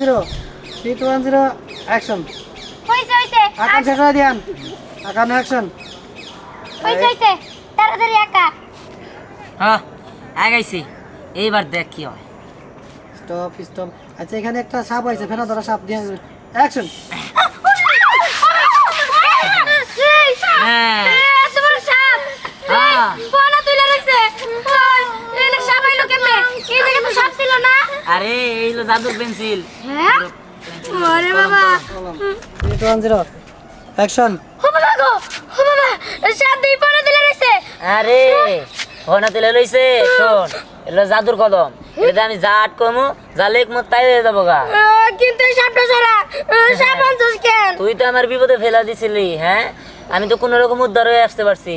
Zero three two one zero action হইছে হইছে। আকান শেষ দিয়ান। আকান অ্যাকশন হইছে হইছে। তাড়াতাড়ি একা হ্যাঁ আগাইছি। এইবার দেখ কি হয়। স্টপ স্টপ আচ্ছা এখানে একটা সাপ আছে ফেনা ধরা সাপ দিয়ে অ্যাকশন হ্যাঁ এত বড় সাপ হ্যাঁ। বনা তুইলা রাখছে ওই, এনে সাপ আইলো কেমনে এই জায়গায় তো সাপ ছিল না আরে এই হলো জাদুর পেন্সিল। হ্যাঁ? আরে বাবা। টু ওয়ান জিরো অ্যাকশন ও বাবা গো ও বাবা সাপ দিয়ে রাখছে আরে তুলে লইছে শোন এলো জাদুর কদম। এটা আমি যা আটকমু যা লেখমু তাই হয়ে যাব গা। কিন্তু সাপটা সারা সাপ আনছস কেন? তুই তো আমার বিপদে ফেলা দিছিলি হ্যাঁ? আমি তো কোনো রকম উদ্ধার হয়ে আসতে পারছি।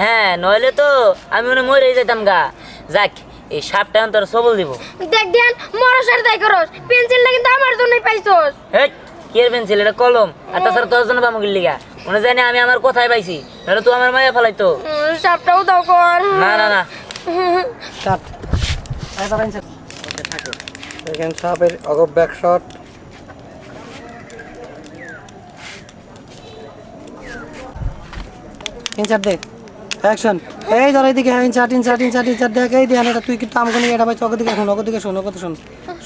হ্যাঁ নইলে তো আমি মনে মরে যেতাম গা। যাক এই সাপটা এখন তোর সবল দিব। দেখ দেন মরসার দাই করস। পেন্সিলটা কিন্তু আমার জন্যই পাইছস। হেট কি এর পেন্সিল? এটা কলম। আর তাছাড়া তোর জন্য পামু গিল্লিগা মনে জানি আমি আমার কথাই পাইছি নাহলে তুই আমার মায়া ফেলাইতো। সাপটাও দাও কর। না না না। কাট। এখানে সাপের অগব ব্যাক শট ইনচার দে। অ্যাকশন এই ধর এদিকে হ্যাঁ চাটিন চাটিন চাটিন চাট দেখ এই দিয়ে এটা তুই কিন্তু আমগুনি এটা ভাই চকের দিকে শোন ওকে দিকে শোন ওকে শোন।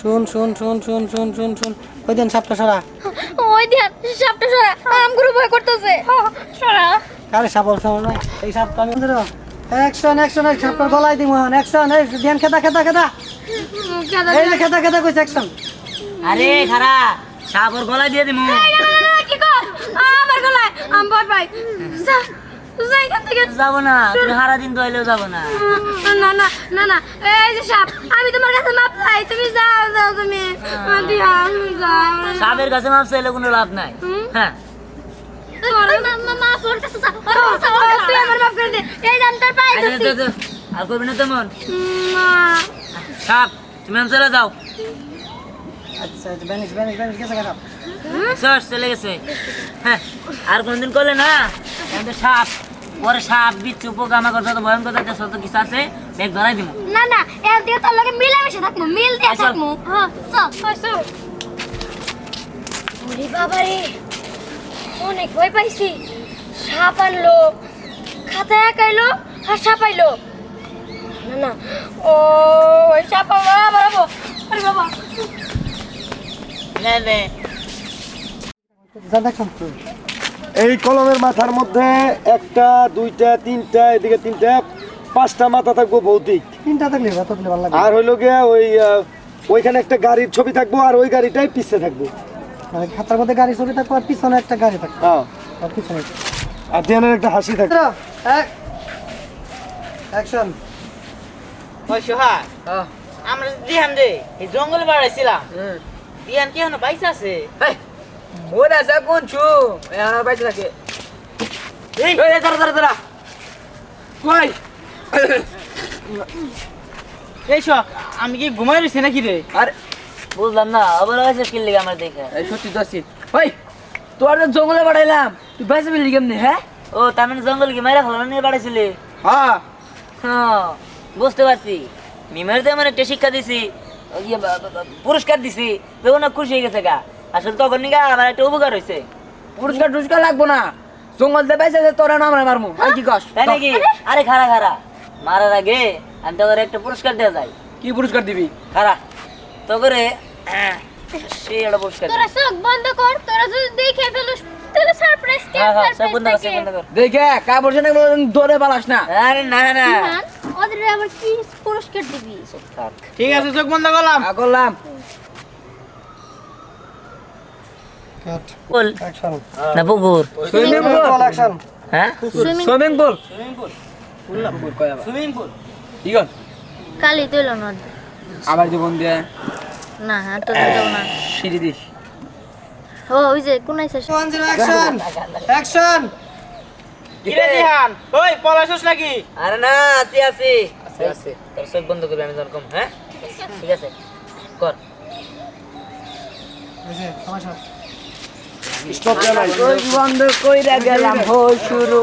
শুন শুন শুন শুন শুন শুন শুন। ওই দেন সাপটা সরা। ওই দেন সাপটা সরা। আমগুরু ভয় করতেছে। সরা। আরে সাপ বলছ না এই সাপ আমি ধরো অ্যাকশন অ্যাকশন এই সাপটার গলায় দিই মোহন অ্যাকশন এই দেন খেদা খেদা খেদা। এই যে খেদা। খেদা কইছে অ্যাকশন আরে খারা সাপর গলায় দিয়ে দিমু। কি কর? আমার গলায়। আম ভয় পাই। যাব না তুমি সারা দিন তো এলেও না না না না না এই যে সাপ আমি তোমার কাছে মাপ চাই তুমি যাও যাও তুমি। সাপের কাছে মাপ চাইলে কোনো লাভ নাই। হ্যাঁ। তুই আমার মাফ করে দে এই দাম তোর পায়ে ধরছি। আর করবি না তেমন। সাপ তুমি চলে যাও। আচ্ছা আচ্ছা ব্যানিশ ব্যানিশ ব্যানিশ গেছে সাপ। সস চলে গেছে। হ্যাঁ আর কোনদিন করলে না? সাপ। পরে সাপ বিচ্ছু পোকা মাকড় যত ভয়ঙ্কর যত যত কিছু আছে দেখ ধরাই দিব না না এর দিয়ে তোর লগে মিলামিশে থাকব মিল দিয়ে আচ্ছা। থাকব হ্যাঁ চল। চল চল। ওরে বাবা রে অনেক ভয় পাইছি। সাপ আনলো খাতায় আঁকাইলো আর সাপ আইলো। না না ও ওই সাপ আমার বাড়াবো আরে বাবা। নে নে। এই কলমের মাথার মধ্যে একটা দুইটা তিনটা এদিকে তিনটা পাঁচটা মাথা থাকব ভৌতিক। তিনটা থাকলে ভালো লাগবে। আর হইল গিয়া ওই ওইখানে একটা গাড়ির ছবি থাকব আর ওই গাড়িটাই পিছে থাকব। মানে খাতার মধ্যে গাড়ি ছবি থাকবে আর পিছনে একটা গাড়ি থাকবে। হ্যাঁ। আর পিছনে আর দিয়ানের একটা হাসি থাকবে। অ্যাকশন ওই সোহাগ আমরা দিহান দে এই জঙ্গলে বাড়াইছিলাম। দিহান কি হনো বাইসা আছে? মনে আছে কোন ছু আমার বাইতে থাকে। এই দাঁড়া দাঁড়া দাঁড়া। কই? এই সোহাগ আমি কি ঘুমাই রয়েছি নাকি রে? আরে বুঝলাম না আবার আছে কি লেগে আমার দেখে। এই সত্যি দশি ওই তোর জঙ্গলে বাড়াইলাম। তুই বাইসে মিলি কেমনি হ্যাঁ? ও তার মানে জঙ্গল কি মাইরা ফেলানো নিয়ে বাড়াইছিলি? হ্যাঁ। হ্যাঁ বুঝতে পারছি। মিমের তো এমন একটা শিক্ষা দিছি পুরস্কার দিছি তো খুশি হয়ে গেছে গা। আসলে তখন নিগা আমার একটা উপকার হয়েছে পুরস্কার টুরস্কার লাগবো না। জঙ্গল তে বাইসে আছে তোরা নাম মারমু। আর কি কস? তাই নাকি? আরে? খারা খারা মারার আগে আমি তোর একটা পুরস্কার দেওয়া যায়। কি পুরস্কার দিবি? খারা তো করে সেই একটা পুরস্কার তোরা চোখ বন্ধ কর তোরা যদি দেখে ফেলিস তাহলে সারপ্রাইজ কে হ্যাঁ হ্যাঁ সব সারপ্রাইজ বন্ধ কর সব থাকে বন্ধ কর। দেখে কাপড় সেনে দৌড়ে পালাস না। আরে না না হ্যাঁ, ওদের আবার কি পুরস্কার দিবি? ঠিক আছে চোখ বন্ধ করলাম। করলাম। কাট। বল। না পুকুর সুইমিং পুল অ্যাকশন হ্যাঁ? সুইমিং পুল সুইমিং পুল ঠিক আছে কালি তুইল না। আবার জীবন দিয়ে। না তো যাও না। সিঁড়ি দিস। ও ওই যে কোন আইছে অ্যাকশন অ্যাকশন কিরে দিহান ওই পলাশস নাকি? আরে না আছি আছি। আছি আছি। তোর চোখ বন্ধ করবি আমি হ্যাঁ? ঠিক আছে। কর। বন্ধ কইরা গেলাম হই শুরু